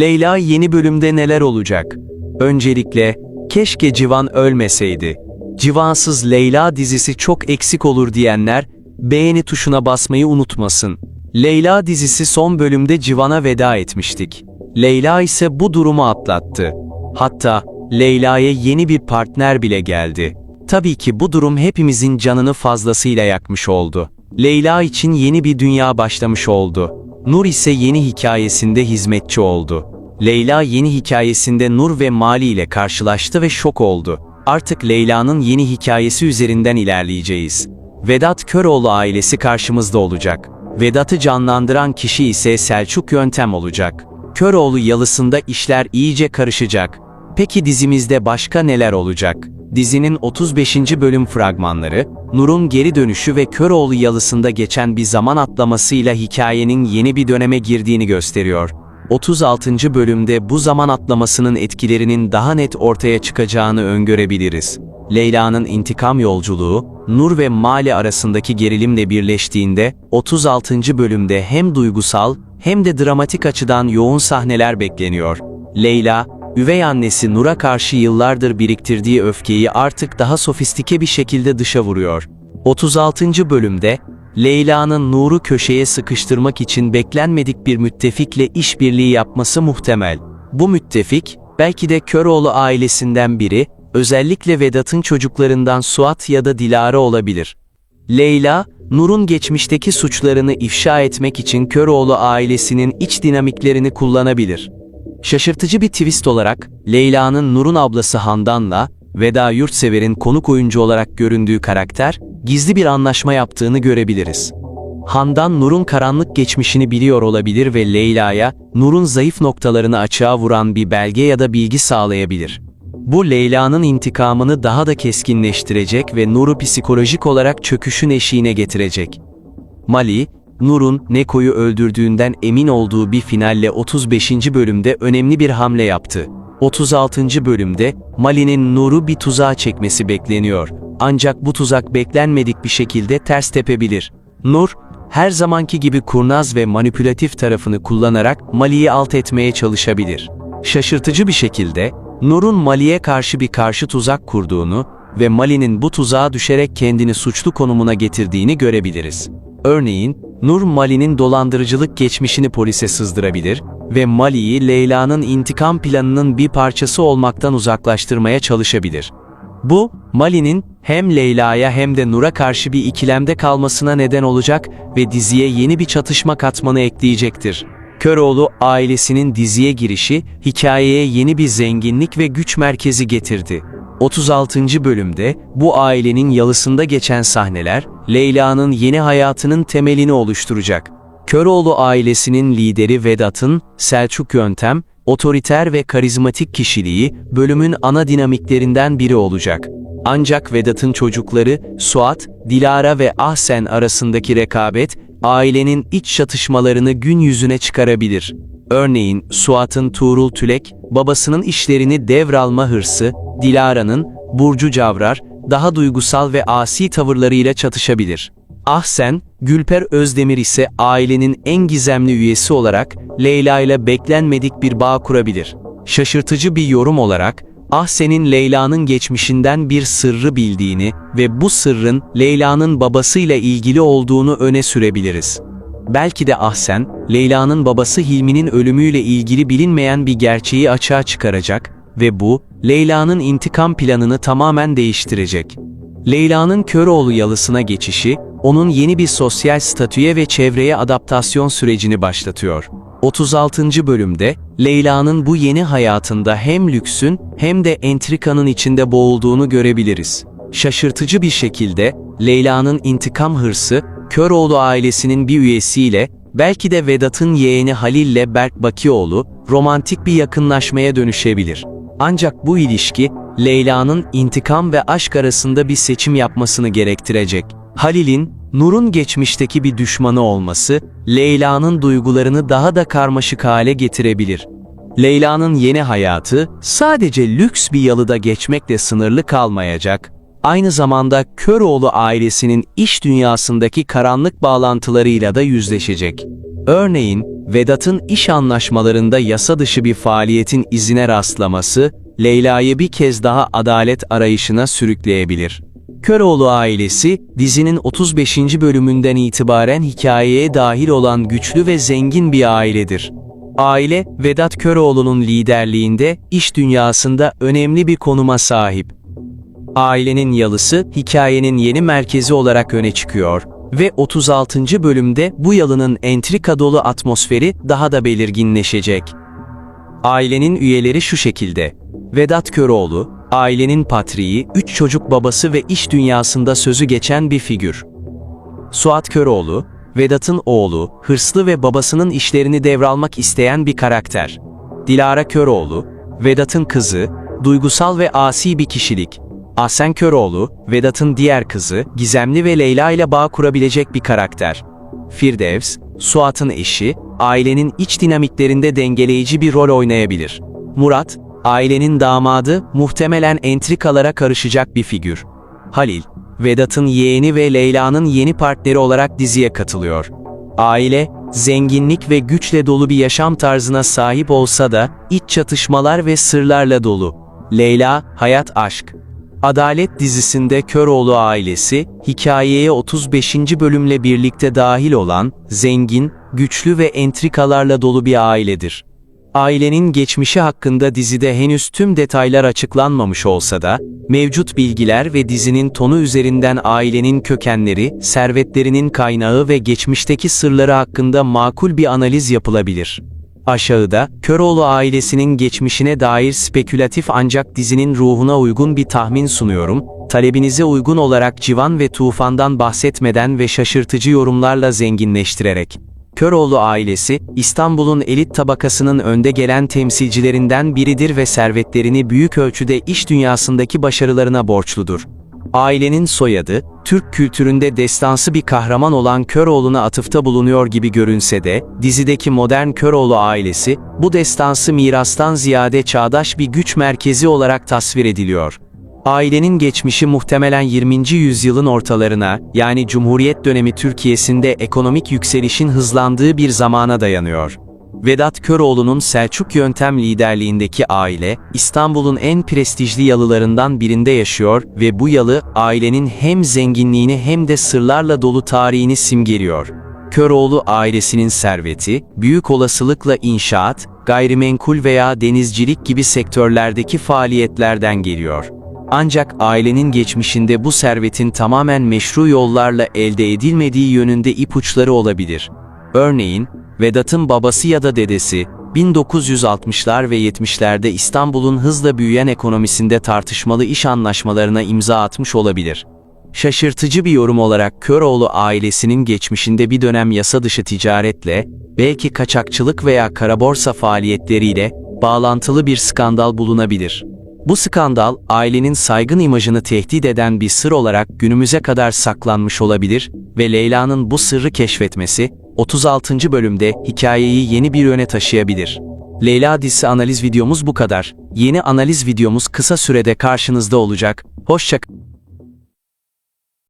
Leyla yeni bölümde neler olacak? Öncelikle, keşke Civan ölmeseydi. Civansız Leyla dizisi çok eksik olur diyenler, beğeni tuşuna basmayı unutmasın. Leyla dizisi son bölümde Civan'a veda etmiştik. Leyla ise bu durumu atlattı. Hatta Leyla'ya yeni bir partner bile geldi. Tabii ki bu durum hepimizin canını fazlasıyla yakmış oldu. Leyla için yeni bir dünya başlamış oldu. Nur ise yeni hikayesinde hizmetçi oldu. Leyla yeni hikayesinde Nur ve Mali ile karşılaştı ve şok oldu. Artık Leyla'nın yeni hikayesi üzerinden ilerleyeceğiz. Vedat Köroğlu ailesi karşımızda olacak. Vedat'ı canlandıran kişi ise Selçuk Yöntem olacak. Köroğlu yalısında işler iyice karışacak. Peki dizimizde başka neler olacak? Dizinin 35. bölüm fragmanları, Nur'un geri dönüşü ve Köroğlu yalısında geçen bir zaman atlamasıyla hikayenin yeni bir döneme girdiğini gösteriyor. 36. bölümde bu zaman atlamasının etkilerinin daha net ortaya çıkacağını öngörebiliriz. Leyla'nın intikam yolculuğu, Nur ve Mali arasındaki gerilimle birleştiğinde 36. bölümde hem duygusal hem de dramatik açıdan yoğun sahneler bekleniyor. Leyla, üvey annesi Nur'a karşı yıllardır biriktirdiği öfkeyi artık daha sofistike bir şekilde dışa vuruyor. 36. bölümde Leyla'nın Nur'u köşeye sıkıştırmak için beklenmedik bir müttefikle işbirliği yapması muhtemel. Bu müttefik, belki de Köroğlu ailesinden biri, özellikle Vedat'ın çocuklarından Suat ya da Dilara olabilir. Leyla, Nur'un geçmişteki suçlarını ifşa etmek için Köroğlu ailesinin iç dinamiklerini kullanabilir. Şaşırtıcı bir twist olarak, Leyla'nın Nur'un ablası Handan'la, Veda Yurtsever'in konuk oyuncu olarak göründüğü karakter, gizli bir anlaşma yaptığını görebiliriz. Handan Nur'un karanlık geçmişini biliyor olabilir ve Leyla'ya, Nur'un zayıf noktalarını açığa vuran bir belge ya da bilgi sağlayabilir. Bu Leyla'nın intikamını daha da keskinleştirecek ve Nur'u psikolojik olarak çöküşün eşiğine getirecek. Mali, Nur'un Neko'yu öldürdüğünden emin olduğu bir finalle 35. bölümde önemli bir hamle yaptı. 36. bölümde Mali'nin Nur'u bir tuzağa çekmesi bekleniyor. Ancak bu tuzak beklenmedik bir şekilde ters tepebilir. Nur, her zamanki gibi kurnaz ve manipülatif tarafını kullanarak Mali'yi alt etmeye çalışabilir. Şaşırtıcı bir şekilde, Nur'un Mali'ye karşı bir karşı tuzak kurduğunu ve Mali'nin bu tuzağa düşerek kendini suçlu konumuna getirdiğini görebiliriz. Örneğin, Nur Mali'nin dolandırıcılık geçmişini polise sızdırabilir ve Mali'yi Leyla'nın intikam planının bir parçası olmaktan uzaklaştırmaya çalışabilir. Bu, Mali'nin hem Leyla'ya hem de Nur'a karşı bir ikilemde kalmasına neden olacak ve diziye yeni bir çatışma katmanı ekleyecektir. Köroğlu ailesinin diziye girişi, hikayeye yeni bir zenginlik ve güç merkezi getirdi. 36. bölümde bu ailenin yalısında geçen sahneler, Leyla'nın yeni hayatının temelini oluşturacak. Köroğlu ailesinin lideri Vedat'ın, Selçuk Yöntem, otoriter ve karizmatik kişiliği bölümün ana dinamiklerinden biri olacak. Ancak Vedat'ın çocukları, Suat, Dilara ve Ahsen arasındaki rekabet, ailenin iç çatışmalarını gün yüzüne çıkarabilir. Örneğin Suat'ın Tuğrul Tülek, babasının işlerini devralma hırsı, Dilara'nın Burcu Cavrar, daha duygusal ve asi tavırlarıyla çatışabilir. Ahsen, Gülper Özdemir ise ailenin en gizemli üyesi olarak Leyla ile beklenmedik bir bağ kurabilir. Şaşırtıcı bir yorum olarak, Ahsen'in Leyla'nın geçmişinden bir sırrı bildiğini ve bu sırrın Leyla'nın babasıyla ilgili olduğunu öne sürebiliriz. Belki de Ahsen, Leyla'nın babası Hilmi'nin ölümüyle ilgili bilinmeyen bir gerçeği açığa çıkaracak ve bu, Leyla'nın intikam planını tamamen değiştirecek. Leyla'nın Köroğlu yalısına geçişi, onun yeni bir sosyal statüye ve çevreye adaptasyon sürecini başlatıyor. 36. bölümde, Leyla'nın bu yeni hayatında hem lüksün hem de entrikanın içinde boğulduğunu görebiliriz. Şaşırtıcı bir şekilde, Leyla'nın intikam hırsı, Köroğlu ailesinin bir üyesiyle, belki de Vedat'ın yeğeni Halil'le Berk Bakioğlu, romantik bir yakınlaşmaya dönüşebilir. Ancak bu ilişki, Leyla'nın intikam ve aşk arasında bir seçim yapmasını gerektirecek. Halil'in, Nur'un geçmişteki bir düşmanı olması, Leyla'nın duygularını daha da karmaşık hale getirebilir. Leyla'nın yeni hayatı, sadece lüks bir yalıda geçmekle sınırlı kalmayacak, aynı zamanda Köroğlu ailesinin iş dünyasındaki karanlık bağlantılarıyla da yüzleşecek. Örneğin, Vedat'ın iş anlaşmalarında yasa dışı bir faaliyetin izine rastlaması, Leyla'yı bir kez daha adalet arayışına sürükleyebilir. Köroğlu ailesi, dizinin 35. bölümünden itibaren hikayeye dahil olan güçlü ve zengin bir ailedir. Aile, Vedat Köroğlu'nun liderliğinde iş dünyasında önemli bir konuma sahip. Ailenin yalısı, hikayenin yeni merkezi olarak öne çıkıyor ve 36. bölümde bu yalının entrika dolu atmosferi daha da belirginleşecek. Ailenin üyeleri şu şekilde. Vedat Köroğlu, ailenin patriği, üç çocuk babası ve iş dünyasında sözü geçen bir figür. Suat Köroğlu, Vedat'ın oğlu, hırslı ve babasının işlerini devralmak isteyen bir karakter. Dilara Köroğlu, Vedat'ın kızı, duygusal ve asi bir kişilik. Ahsen Köroğlu, Vedat'ın diğer kızı, gizemli ve Leyla ile bağ kurabilecek bir karakter. Firdevs, Suat'ın eşi, ailenin iç dinamiklerinde dengeleyici bir rol oynayabilir. Murat, ailenin damadı, muhtemelen entrikalara karışacak bir figür. Halil, Vedat'ın yeğeni ve Leyla'nın yeni partneri olarak diziye katılıyor. Aile, zenginlik ve güçle dolu bir yaşam tarzına sahip olsa da, iç çatışmalar ve sırlarla dolu. Leyla, hayat aşk. Adalet dizisinde Köroğlu ailesi, hikayeye 35. bölümle birlikte dahil olan, zengin, güçlü ve entrikalarla dolu bir ailedir. Ailenin geçmişi hakkında dizide henüz tüm detaylar açıklanmamış olsa da, mevcut bilgiler ve dizinin tonu üzerinden ailenin kökenleri, servetlerinin kaynağı ve geçmişteki sırları hakkında makul bir analiz yapılabilir. Aşağıda, Köroğlu ailesinin geçmişine dair spekülatif ancak dizinin ruhuna uygun bir tahmin sunuyorum. Talebinize uygun olarak Civan ve Tufan'dan bahsetmeden ve şaşırtıcı yorumlarla zenginleştirerek. Köroğlu ailesi, İstanbul'un elit tabakasının önde gelen temsilcilerinden biridir ve servetlerini büyük ölçüde iş dünyasındaki başarılarına borçludur. Ailenin soyadı, Türk kültüründe destansı bir kahraman olan Köroğlu'na atıfta bulunuyor gibi görünse de, dizideki modern Köroğlu ailesi, bu destansı mirastan ziyade çağdaş bir güç merkezi olarak tasvir ediliyor. Ailenin geçmişi muhtemelen 20. yüzyılın ortalarına, yani Cumhuriyet dönemi Türkiye'sinde ekonomik yükselişin hızlandığı bir zamana dayanıyor. Vedat Köroğlu'nun Selçuk Yöntem liderliğindeki aile, İstanbul'un en prestijli yalılarından birinde yaşıyor ve bu yalı, ailenin hem zenginliğini hem de sırlarla dolu tarihini simgeliyor. Köroğlu ailesinin serveti, büyük olasılıkla inşaat, gayrimenkul veya denizcilik gibi sektörlerdeki faaliyetlerden geliyor. Ancak ailenin geçmişinde bu servetin tamamen meşru yollarla elde edilmediği yönünde ipuçları olabilir. Örneğin, Vedat'ın babası ya da dedesi, 1960'lar ve 70'lerde İstanbul'un hızla büyüyen ekonomisinde tartışmalı iş anlaşmalarına imza atmış olabilir. Şaşırtıcı bir yorum olarak Köroğlu ailesinin geçmişinde bir dönem yasa dışı ticaretle, belki kaçakçılık veya kara borsa faaliyetleriyle bağlantılı bir skandal bulunabilir. Bu skandal, ailenin saygın imajını tehdit eden bir sır olarak günümüze kadar saklanmış olabilir ve Leyla'nın bu sırrı keşfetmesi, 36. bölümde hikayeyi yeni bir yöne taşıyabilir. Leyla dizisi analiz videomuz bu kadar. Yeni analiz videomuz kısa sürede karşınızda olacak. Hoşçakalın.